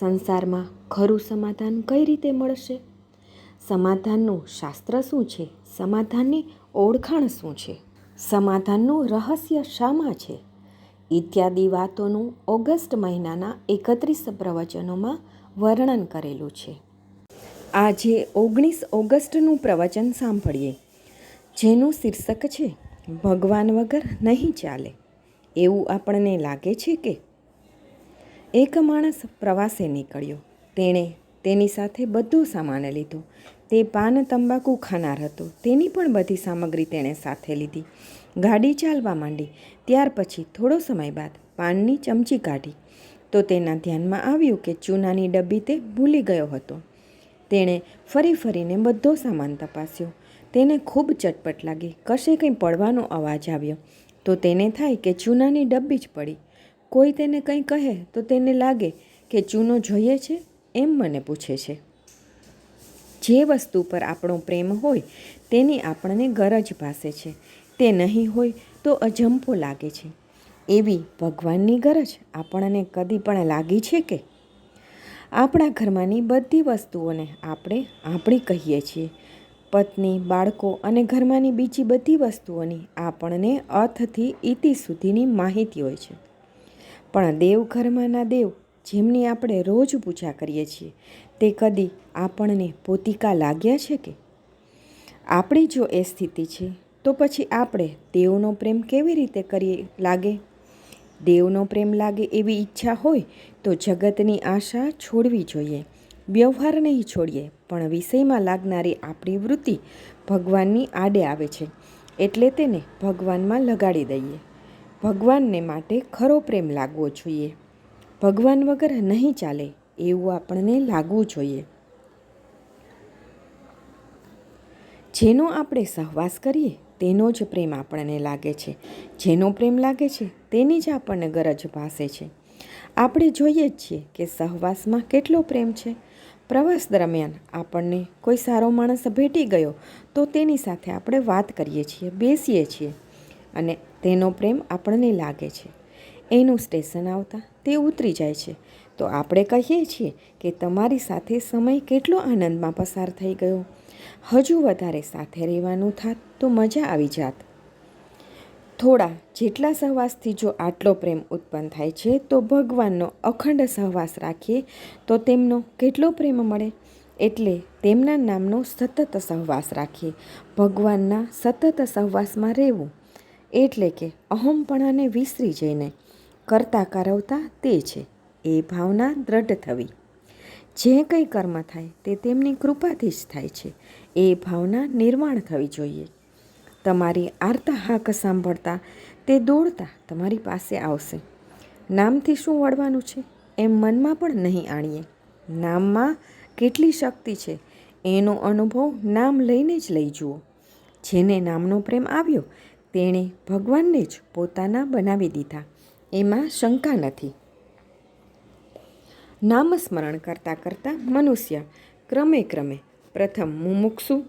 સંસારમાં ખરું સમાધાન કઈ રીતે મળશે? સમાધાનનું શાસ્ત્ર શું છે? સમાધાનની ઓળખાણ શું છે? સમાધાનનું રહસ્ય શામાં છે? ઇત્યાદિ વાતોનું ઓગસ્ટ મહિનાના એકત્રીસ પ્રવચનોમાં વર્ણન કરેલું છે. આજે ઓગણીસ ઓગસ્ટનું પ્રવચન સાંભળીએ. જેનું શીર્ષક છે, ભગવાન વગર નહીં ચાલે. એવું આપણને લાગે છે કે એક માણસ પ્રવાસે નીકળ્યો. તેણે તેની સાથે બધું સામાન લીધું. તે પાન, તંબાકુ ખાનાર હતો. તેની પણ બધી સામગ્રી તેણે સાથે લીધી. ગાડી ચાલવા માંડી. ત્યાર પછી થોડો સમય બાદ પાનની ચમચી કાઢી. તો તેના ધ્યાનમાં આવ્યું કે ચૂનાની ડબ્બી તે ભૂલી ગયો હતો. તેણે ફરી ફરીને બધો સામાન તપાસ્યો. તેને ખૂબ ચટપટ લાગી. કશે કંઈ પડવાનો અવાજ આવ્યો. તો તેને થાય કે ચૂનાની ડબ્બી જ પડી. કોઈ તેને કંઈ કહે તો તેને લાગે કે ચૂનો જોઈએ છે એમ મને પૂછે છે. જે વસ્તુ પર આપણો પ્રેમ હોય તેની આપણને ગરજ ભાસે છે. તે નહીં હોય તો અજંપો લાગે છે. એવી ભગવાનની ગરજ આપણને કદી પણ લાગી છે કે? આપણા ઘરમાંની બધી વસ્તુઓને આપણે આપણી કહીએ છીએ. પત્ની, બાળકો અને ઘરમાંની બીજી બધી વસ્તુઓની આપણને અર્થથી ઇતિ સુધીની માહિતી હોય છે. પણ દેવઘરમાંના દેવ જેમની આપણે રોજ પૂજા કરીએ છીએ, તે કદી આપણને પોતિકા લાગ્યા છે કે? આપણી જો એ સ્થિતિ છે, તો પછી આપણે દેવનો પ્રેમ કેવી રીતે કરીએ લાગે? દેવનો પ્રેમ લાગે એવી ઈચ્છા હોય, તો જગતની આશા છોડવી જોઈએ, વ્યવહાર નહીં છોડીએ, પણ વિષયમાં લાગનારી આપણી વૃત્તિ ભગવાનની આડે આવે છે, એટલે તેને ભગવાનમાં લગાડી દઈએ. ભગવાનને માટે ખરો પ્રેમ લાગવો જોઈએ. ભગવાન વગર નહીં ચાલે એવું આપણને લાગવું જોઈએ. જેનો આપણે સહવાસ કરીએ તેનો જ પ્રેમ આપણને લાગે છે. જેનો પ્રેમ લાગે છે તેની જ આપણને ગરજ ભાસે છે. આપણે જોઈએ જ છીએ કે સહવાસમાં કેટલો પ્રેમ છે. પ્રવાસ દરમિયાન આપણને કોઈ સારો માણસ ભેટી ગયો તો તેની સાથે આપણે વાત કરીએ છીએ, બેસીએ છીએ. અને તેનો પ્રેમ આપણને લાગે છે. એનું સ્ટેશન આવતા તે ઉતરી જાય છે. તો આપણે કહીએ છીએ કે તમારી સાથે સમય કેટલો આનંદમાં પસાર થઈ ગયો? હજુ વધારે સાથે રહેવાનું થાત તો મજા આવી જાત. થોડા જેટલા સહવાસથી જો આટલો પ્રેમ ઉત્પન્ન થાય છે તો ભગવાનનો અખંડ સહવાસ રાખીએ તો તેમનો કેટલો પ્રેમ મળે? એટલે તેમના નામનો સતત સહવાસ રાખીએ. ભગવાનના સતત સહવાસમાં રહેવું એટલે કે અહમપણાને વિસરી જઈને કરતા કારવતા તે છે. એ ભાવના દ્રઢ થવી. જે કંઈ કર્મ થાય તે તેમની કૃપાથી જ થાય છે. એ ભાવના નિર્માણ થવી જોઈએ. તમારી આર્તા હાક સાંભળતા તે દોડતા તમારી પાસે આવશે. નામથી શું વળવાનું છે? એમ મનમાં પણ નહીં આણીએ. નામમાં કેટલી શક્તિ છે? એનો અનુભવ નામ લઈને જ લઈ જુઓ. જેને નામનો પ્રેમ આવ્યો તેણે ભગવાનને જ પોતાના બનાવી દીધા. એમાં શંકા નથી. નામસ્મરણ કરતાં કરતાં મનુષ્ય ક્રમે ક્રમે પ્રથમ મુમુક્ષુ,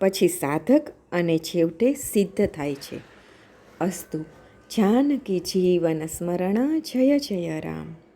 પછી સાધક અને છેવટે સિદ્ધ થાય છે. અસ્તુ, જાનકી જીવન સ્મરણ જય જય રામ.